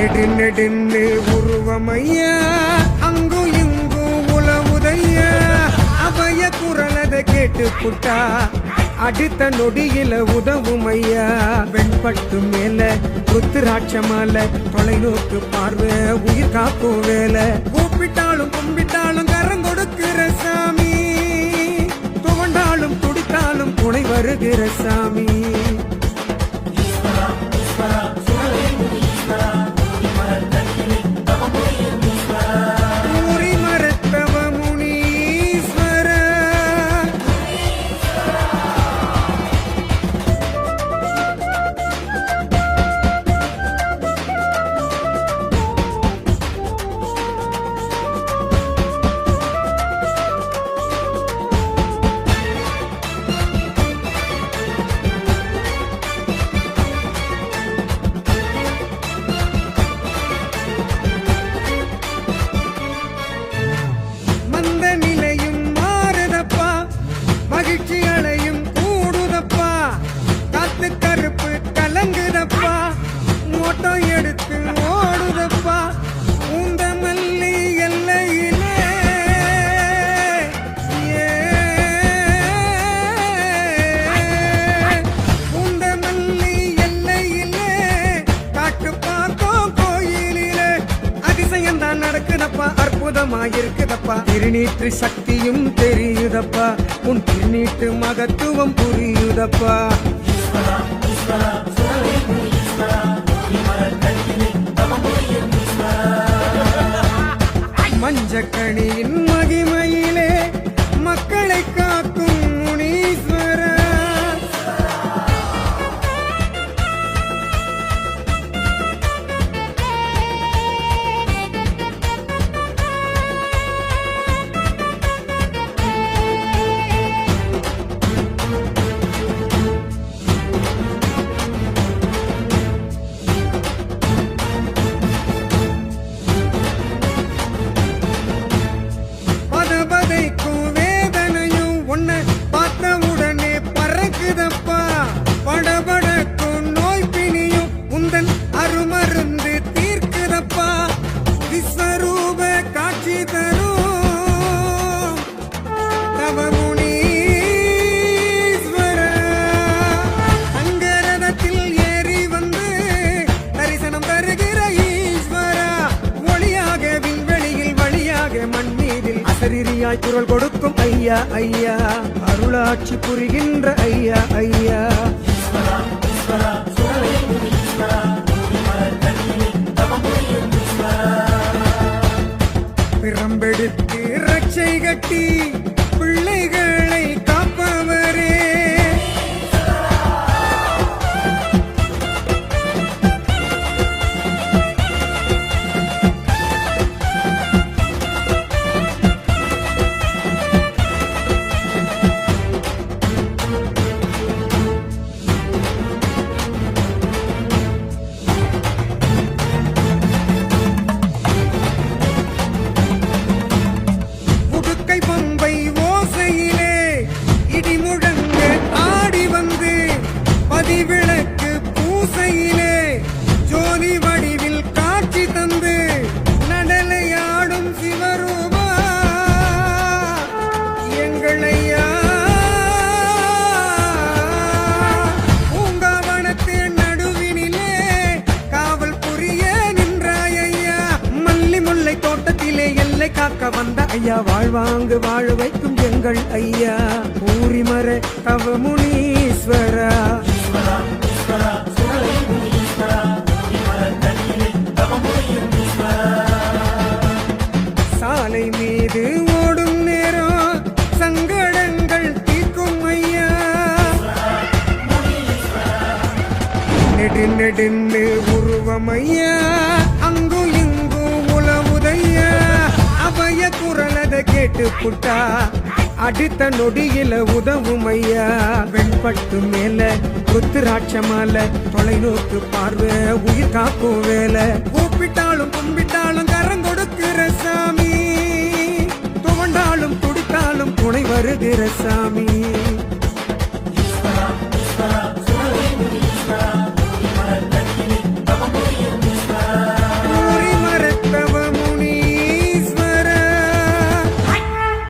நெடுநெடுன்னு உருவமையா? அங்கும் இங்கும் உலவுதையா? அவைய குரலதை கேட்டு புட்டா அடுத்த நொடியில உதவும் ஐயா வெண்பட்டு மேல ருத்ராட்ச மால தொலைநோக்கு பார்வை உயிர் காக்கும் வேலை. கூப்பிட்டாலும் கும்பிட்டாலும் கரம் கொடுக்கிற சாமி. துவண்டாலும் துடித்தாலும் துணை வருகிற சாமி. மகிழ்ச்சி அலையும் கூடுதப்பா. காத்து கருப்பு கலங்குதப்பா. ஓட்டம் எடுத்து ஓடுதப்பா. உந்த மல்லி எல்லையிலே. ஏ. உந்த மல்லி எல்லையிலே. காட்டு பார்த்தோம் கோயிலிலே. அதிசயம் தான் நடக்குதப்பா. அற்புதமாயிருக்குதப்பா. திருநீற்று சக்தியும் தெரியுதப்பா. உன் திருநீட்டு மகத்துவம் புரியுதப்பா. மஞ்சக்கணியின் மகிமையிலே மக்களை காக்கும் முனீஸ்வரா குரல் கொடுக்கும் ஐயா ஐயா. அருளாட்சி புரிகின்ற ஐயா ஐயா. பிரம்பெடுத்து ரட்சை கட்டி காக்க ஐயா வாழ்வாங்கு வாழ வைக்கும் எங்கள் ஐயா. ஊரிமர தவ முனீஸ்வரா சாலை மீது ஓடும் நேரம் சங்கடங்கள் தீர்க்கும் ஐயா. நெடு நெடுன்னு உருவம் ஐயா. கேட்டு புட்டா அடுத்த நொடியில உதவும் ஐயா. வெண்பட்டு மேல ருத்ராட்ச மாலை தொலைநோக்கு பார்வை உயிர் காக்கும் வேலை. கூப்பிட்டாலும் கும்பிட்டாலும் கரம் கொடுக்கிற சாமி. துவண்டாலும் துடித்தாலும் துணை வருகிற சாமி.